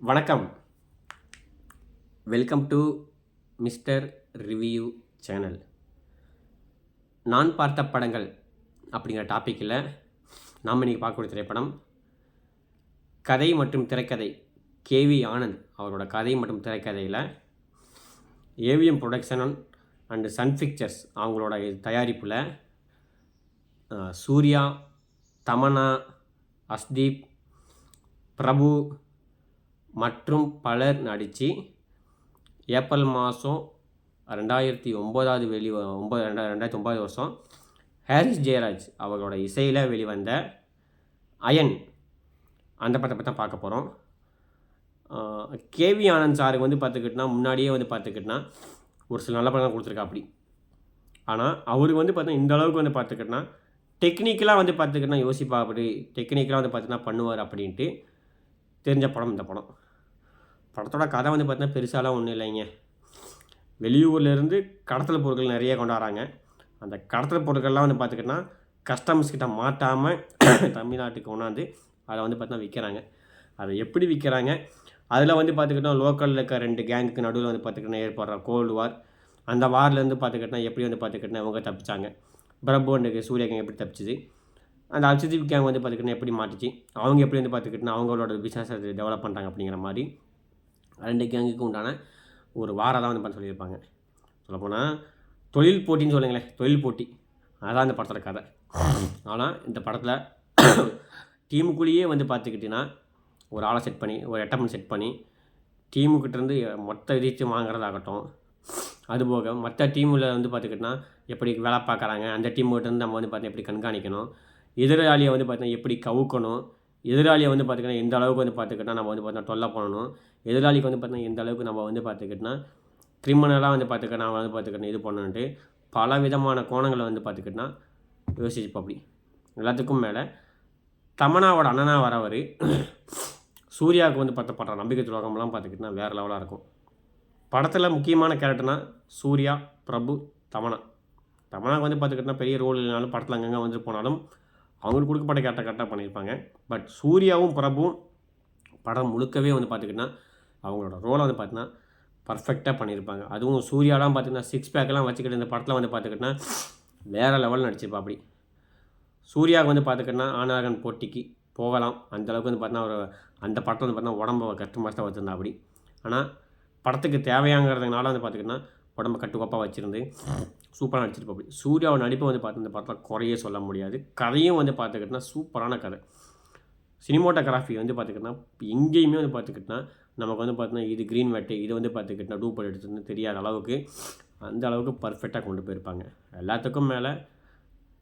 வணக்கம். Welcome to mister review channel நான் பார்த்த படங்கள் அப்படிங்கிற டாப்பிக்கில் நாம் இன்றைக்கி பார்க்கக்கூடிய திரைப்படம் கதை மற்றும் திரைக்கதை கேவி ஆனந்த் அவரோட கதை மற்றும் திரைக்கதையில் AVM production and sun pictures அவங்களோட தயாரிப்பில் சூர்யா தமனா அஸ்தீப் பிரபு மற்றும் பலர் நடித்து ஏப்ரல் மாதம் ரெண்டாயிரத்தி ஒம்போதாவது வெளி ஒம்பது ரெண்டா ரெண்டாயிரத்தி ஒம்பது வருஷம் ஹாரிஸ் ஜெயராஜ் அவர்களோட இசையில் வெளிவந்த அயன். அந்த படத்தை பற்றி தான் பார்க்க போகிறோம் கேவி ஆனந்த் சாருக்கு வந்து பார்த்துக்கிட்டினா முன்னாடியே வந்து பார்த்துக்கிட்டினா ஒரு சில நல்ல படம் கொடுத்துருக்கா அப்படி. ஆனால் அவருக்கு வந்து பார்த்தா இந்த அளவுக்கு வந்து பார்த்துக்கிட்டினா டெக்னிக்கலாக வந்து பார்த்துக்கிட்டினா யோசிப்பா அப்படி டெக்னிக்கலாக வந்து பார்த்திங்கன்னா பண்ணுவார் அப்படின்ட்டு தெரிஞ்ச படம் இந்த படம். படத்தோட கதை வந்து பார்த்தீங்கன்னா பெருசாலாம் ஒன்றும் இல்லைங்க. வெளியூர்லேருந்து கடத்தல் பொருட்கள் நிறைய கொண்டாடுறாங்க. அந்த கடத்தல் பொருட்கள்லாம் வந்து பார்த்துக்கிட்டினா கஸ்டமர்ஸ் கிட்ட மாட்டாமல் தமிழ்நாட்டுக்கு கொண்டாந்து அதை வந்து பார்த்தீங்கன்னா விற்கிறாங்க. அதை எப்படி விற்கிறாங்க? அதில் வந்து பார்த்துக்கிட்டோம் லோக்கலில் இருக்க ரெண்டு கேங்குக்கு நடுவில் வந்து பார்த்துக்கிட்டா ஏற்படுற கோல்டு வார் அந்த வார்லேருந்து பார்த்துக்கிட்டா எப்படி வந்து பார்த்துக்கிட்டா அவங்க தப்பிச்சாங்க. பிரபு சூரிய சூர்யா கேங் எப்படி தப்பிச்சிது? அந்த அர்ஷதீப் கேங் வந்து பார்த்துக்கிட்டா எப்படி மாட்டுச்சு? அவங்க எப்படி வந்து பார்த்துக்கிட்டா அவங்களோட பிஸ்னஸ் டெவலப் பண்ணுறாங்க அப்படிங்கிற மாதிரி ரெண்டு கேங்குக்கு உண்டான ஒரு வாரம் தான் வந்து பண்ண சொல்லியிருப்பாங்க. சொல்லப்போனால் தொழில் போட்டின்னு சொல்லுங்களேன் தொழில் போட்டி. அதான் இந்த படத்தோட கதை. ஆனால் இந்த படத்தில் டீமுக்குள்ளேயே வந்து பார்த்துக்கிட்டிங்கன்னா ஒரு ஆளை செட் பண்ணி ஒரு எட்டமன் செட் பண்ணி டீமுக்கிட்டேருந்து மொத்த இதிச்சு வாங்குறதாகட்டும் அதுபோக மற்ற டீமில் வந்து பார்த்துக்கிட்டினா எப்படி வேலை பார்க்குறாங்க அந்த டீம்கிட்டேருந்து நம்ம வந்து பார்த்தீங்கன்னா எப்படி கண்காணிக்கணும் எதிராளியை வந்து பார்த்தீங்கன்னா எப்படி கவுக்கணும் எதிராளியை வந்து பார்த்திங்கன்னா எந்த அளவுக்கு வந்து பார்த்துக்கிட்டா நம்ம வந்து பார்த்தீங்கன்னா தொல்லை பண்ணணும் எதிராளிக்கு வந்து பார்த்தீங்கன்னா எந்த அளவுக்கு நம்ம வந்து பார்த்துக்கிட்டோன்னா கிரிமினலாக வந்து பார்த்துக்கணும் நான் வந்து பார்த்துக்கிட்டேன் இது பண்ணணுன்ட்டு பல விதமான கோணங்களை வந்து பார்த்துக்கிட்டோன்னா யோசிச்சுப்போம் அப்படி. எல்லாத்துக்கும் மேலே தமனாவோட அண்ணனா வரவர் சூர்யாவுக்கு வந்து பார்த்தப்படுற நம்பிக்கை துரோகம்லாம் பார்த்துக்கிட்டா வேறு லெவலாக இருக்கும். படத்தில் முக்கியமான கேரக்டர்னா சூர்யா பிரபு தமனா. தமனாக்கு வந்து பார்த்துக்கிட்டா பெரிய ரோல் இல்லைனாலும் படத்தில் அங்கங்கே வந்து போனாலும் அவங்களுக்கு கொடுக்கப்பட்ட கேரக்டர் கரெக்டாக பண்ணியிருப்பாங்க. பட் சூர்யாவும் பிரபுவும் படம் முழுக்கவே வந்து பார்த்துக்கிட்டா அவங்களோட ரோலை வந்து பார்த்தீங்கன்னா பர்ஃபெக்டாக பண்ணியிருப்பாங்க அதுவும் சூர்யாலாம் பார்த்திங்கன்னா சிக்ஸ் பேக்கெல்லாம் வச்சுக்கிட்டு இந்த படத்தில் வந்து பார்த்துக்கிட்டா வேறு லெவலில் நடிச்சிருப்பா அப்படி. சூர்யாவுக்கு வந்து பார்த்துக்கிட்டா ஆனாகன் போட்டிக்கு போகலாம். அந்தளவுக்கு வந்து பார்த்தீங்கன்னா ஒரு அந்த படத்தில் வந்து பார்த்தீங்கன்னா உடம்பு கஷ்டமாக தான் வச்சுருந்தா அப்படி. ஆனால் படத்துக்கு தேவையாங்கிறதுனால வந்து பார்த்துக்கிட்டா உடம்ப கட்டுக்கோப்பாக வச்சுருந்து சூப்பராக நடிச்சிருப்பா அப்படி. சூர்யாவோட நடிப்பை வந்து பார்த்து இந்த படத்தில் குறையே சொல்ல முடியாது. கதையும் வந்து பார்த்துக்கிட்டா சூப்பரான கதை. சினிமோட்டோகிராஃபி வந்து பார்த்துக்கிட்டா எங்கேயுமே வந்து பார்த்துக்கிட்டா நமக்கு வந்து பார்த்தீங்கன்னா இது க்ரீன் வெட்டு இது வந்து பார்த்துக்கிட்டா டூப்பர் எடுத்துன்னு தெரியாத அளவுக்கு அந்த அளவுக்கு பர்ஃபெக்டாக கொண்டு போயிருப்பாங்க. எல்லாத்துக்கும் மேலே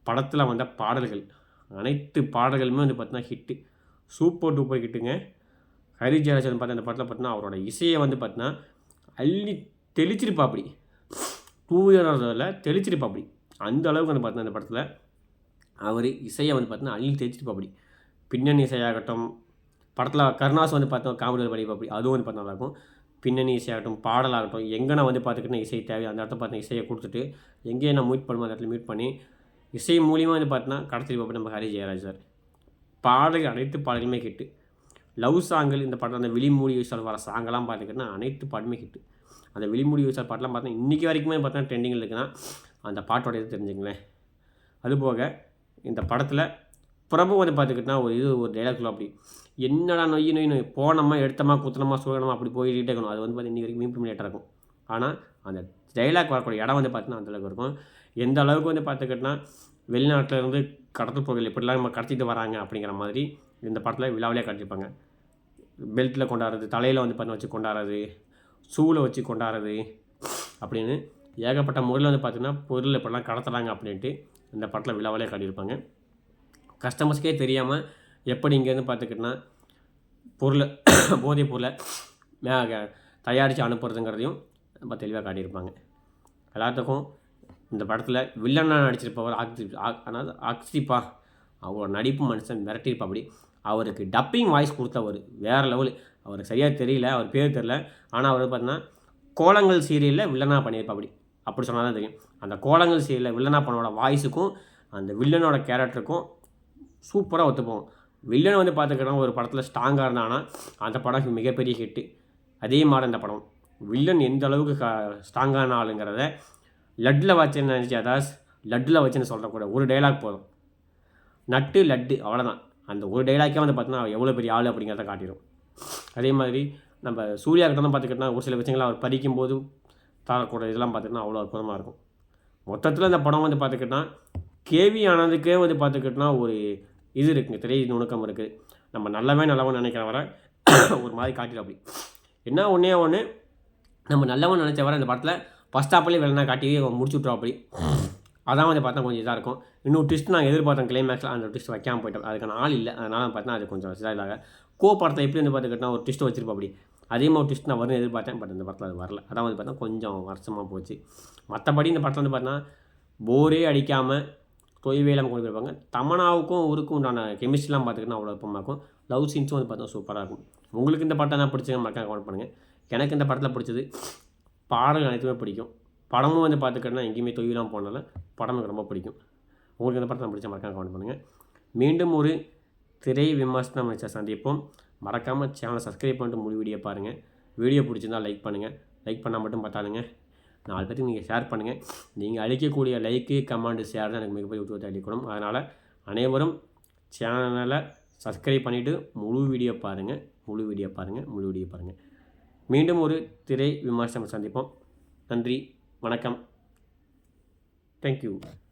படத்தில் வந்த பாடல்கள் அனைத்து பாடல்களுமே வந்து பார்த்தீங்கன்னா ஹிட்டு சூப்பர் டூப்பர் ஹிட்டுங்க ஹரி ஜெயராஜன் வந்து பார்த்தா அந்த படத்தில் பார்த்தீங்கன்னா அவரோட இசையை வந்து பார்த்தீங்கன்னா அள்ளி தெளிச்சிருப்பா அப்படி. டூ இயரில் தெளிச்சிருப்பா அப்படி. அந்த அளவுக்கு வந்து பார்த்தீங்கன்னா அந்த படத்தில் அவர் இசையை வந்து பார்த்தீங்கன்னா அள்ளி தெளிச்சிருப்பா அப்படி. பின்னணி இசையாகட்டும் படத்தில் கருணாஸ் வந்து பார்த்தோம் காமெடி பண்ணிப்பா அப்படி அதுவும் வந்து பார்த்தா நல்லாயிருக்கும் பின்னணி இசையாகட்டும் பாடலாகட்டும் எங்கே நான் வந்து பார்த்துக்கிட்டேன் இசை தேவை அந்த இடத்த பார்த்து இசையை கொடுத்துட்டு எங்கேயே நான் மியூட் பண்ணுவோம் அந்த இடத்துல மீட் பண்ணி இசை மூலியமாக வந்து பார்த்தீங்கன்னா கடத்தி பார்ப்போம் நம்ம ஹரி ஜெயராஜ் சார். பாடல்கள் அனைத்து பாடல்களுமே ஹிட்டு லவ் சாங்கில் இந்த படம் அந்த விழிமூடி யூசால் வர சாங்கெல்லாம் பார்த்துக்கிட்டா அனைத்து பாட்டுமே ஹிட்டு அந்த விழிமூடி யூசால் பாட்டெலாம் பார்த்தா இன்றைக்கி வரைக்குமே பார்த்தா ட்ரெண்டிங்கில் இருக்குன்னா அந்த பாட்டோட இது தெரிஞ்சுங்களேன். அதுபோக இந்த படத்தில் பிரபு வந்து பார்த்துக்கிட்டா ஒரு இது ஒரு டைலாக்ல அப்படி என்னடா நொய் நொய் நொய் போனோமா எடுத்தமா குத்தனமா சூழனமா அப்படி போயிட்டே இருக்கணும். அது வந்து பார்த்தீங்கன்னா இன்றைக்கி வரைக்கும் இம்ப்ளிமெண்ட் இருக்கும். ஆனால் அந்த டைலாக் வரக்கூடிய இடம் வந்து பார்த்தீங்கன்னா அந்தளவுக்கு இருக்கும். எந்த அளவுக்கு வந்து பார்த்துக்கிட்டா வெளிநாட்டிலேருந்து கடத்தல் பொருட்கள் எப்படிலாம் நம்ம கடத்திட்டு வராங்க அப்படிங்கிற மாதிரி இந்த படத்தில் விழாவிலே காட்டியிருப்பாங்க. பெல்ட்டில் கொண்டாடுறது தலையில் வந்து பார்த்தா வச்சு கொண்டாடுறது ஷூவில் வச்சு கொண்டாடுறது அப்படின்னு ஏகப்பட்ட முறையில் வந்து பார்த்திங்கன்னா பொருள் எப்படிலாம் கடத்துறாங்க அப்படின்ட்டு இந்த படத்தில் விழாவிலே காட்டியிருப்பாங்க. கஸ்டமர்ஸ்க்கே தெரியாமல் எப்படி இங்கேருந்து பார்த்துக்கிட்டோன்னா பொருளை போதைப் பொருளை மே தயாரித்து அனுப்புறதுங்கிறதையும் ரொம்ப தெளிவாக காட்டியிருப்பாங்க. எல்லாத்துக்கும் இந்த படத்தில் வில்லனாக நடிச்சிருப்பவர் ஆக்சி அதாவது ஆக்சிப்பா அவரோட நடிப்பு மனுஷன் மிரட்டியிருப்பா அப்படி அவருக்கு டப்பிங் வாய்ஸ் கொடுத்தவர் வேறு லெவல் அவருக்கு சரியாக தெரியல அவர் பேர் தெரியல. ஆனால் அவர் பார்த்தீங்கன்னா கோலங்கள் சீரியலில் வில்லனாக பண்ணியிருப்பா அப்படி அப்படி சொன்னால் தான் தெரியும். அந்த கோலங்கள் சீரியலில் வில்லனாக பண்ணோட வாய்ஸுக்கும் அந்த வில்லனோட கேரக்டருக்கும் சூப்பராக ஒத்துப்போம். வில்லன் வந்து பார்த்துக்கிறோம் ஒரு படத்தில் ஸ்ட்ராங்காக இருந்தானா அந்த படம் மிகப்பெரிய ஹிட்டு அதே மாதிரி அந்த படம். வில்லன் எந்த அளவுக்கு க ஸ்ட்ராங்கான ஆளுங்கிறத லட்டில் வச்சுன்னு நினச்சி அதாவது லட்டில் வச்சுன்னு சொல்கிறக்கூட ஒரு டைலாக் போதும். நட்டு லட்டு அவ்வளோதான் அந்த ஒரு டைலாக்கே வந்து பார்த்தீங்கன்னா எவ்வளோ பெரிய ஆள் அப்படிங்கிறத காட்டிடும். அதே மாதிரி நம்ம சூர்யா கிட்ட தான் பார்த்துக்கிட்டோம்னா ஒரு சில விஷயங்களை அவர் படிக்கும்போது தரக்கூடிய இதெல்லாம் பார்த்துக்கிட்டா அவ்வளோ அற்புதமாக இருக்கும். மொத்தத்தில் இந்த படம் வந்து பார்த்துக்கிட்டா கேவி ஆனதுக்கே வந்து பார்த்துக்கிட்டோன்னா ஒரு இது இருக்குங்க. திரை நுணுக்கம் இருக்குது நம்ம நல்லவே நல்லவன் நினைக்கிற வர ஒரு மாதிரி காட்டிடும் அப்படி. என்ன ஒன்றே ஒன்று நம்ம நல்லவன் நினச்ச வர இந்த படத்தில் ஃபஸ்ட் ஸ்டாப்லேயே வெள்ளனா காட்டி முடிச்சு விட்றோம் அப்படி. அதான் வந்து பார்த்தா கொஞ்சம் இதாக இருக்கும். இன்னும் ட்விஸ்ட் நான் எதிர்பார்த்தேன் கிளைமேக்ஸில் அந்த ட்விஸ்ட் வைக்காமல் போயிட்டோம். அதுக்கான ஆள் இல்லை. அதனால் பார்த்தா அது கொஞ்சம் இதாக இல்லாத. கோ படத்தை எப்படி வந்து பார்த்துக்கிட்டோம் ஒரு ட்விஸ்ட் வச்சிருப்போம் அப்படி. அதே மாதிரி ட்விஸ்ட் நான் வரும்னு எதிர்பார்த்தேன். பட் இந்த படத்தில் அது வரல. அதான் வந்து பார்த்தா கொஞ்சம் வருஷமாக போச்சு. மற்றபடி இந்த படத்தில் வந்து பார்த்தா போரே அடிக்காமல் தொய்வேலாம் கொண்டு போயிருப்பாங்க தமனாவுக்கும் ஊருக்கும் உண்டான கெமிஸ்ட்ரிலாம் பார்த்துக்கிட்டா அவ்வளோ விருப்பமாக இருக்கும் லவ் சீன்ஸும் வந்து பார்த்தா சூப்பராக இருக்கும். உங்களுக்கு இந்த படம் தான் பிடிச்சது மக்கள் கமெண்ட் பண்ணுங்கள் எனக்கு இந்த படத்தில் பிடிச்சது பாடல்கள் அனைத்துமே பிடிக்கும். படமும் வந்து பார்த்துக்கிட்டா எங்கேயுமே தொய்வெலாம் போனால படம் எனக்கு ரொம்ப பிடிக்கும். உங்களுக்கு இந்த படத்தை பிடிச்ச மறக்காம கமெண்ட் பண்ணுங்கள் மீண்டும் ஒரு திரை விமர்சனம் வச்ச சந்திப்போம். மறக்காமல் சேனலை சப்ஸ்கிரைப் பண்ணிட்டு முழு வீடியோ பாருங்கள் வீடியோ பிடிச்சிருந்தால் லைக் பண்ணுங்கள் லைக் பண்ணால் மட்டும் பார்த்தாலுங்க நாலு பேருக்கு நீங்கள் ஷேர் பண்ணுங்கள் நீங்கள் அளிக்கக்கூடிய லைக்கு கமெண்ட் ஷேர் தான் எனக்கு மிகப்பெரிய உத்தரத்தை அளிக்கணும். அதனால் அனைவரும் சேனலை சப்ஸ்கிரைப் பண்ணிவிட்டு முழு வீடியோ பாருங்கள் முழு வீடியோ பாருங்கள் முழு வீடியோ பாருங்கள் மீண்டும் ஒரு திரை விமர்சனம் சந்திப்போம். நன்றி. வணக்கம். தேங்க்யூ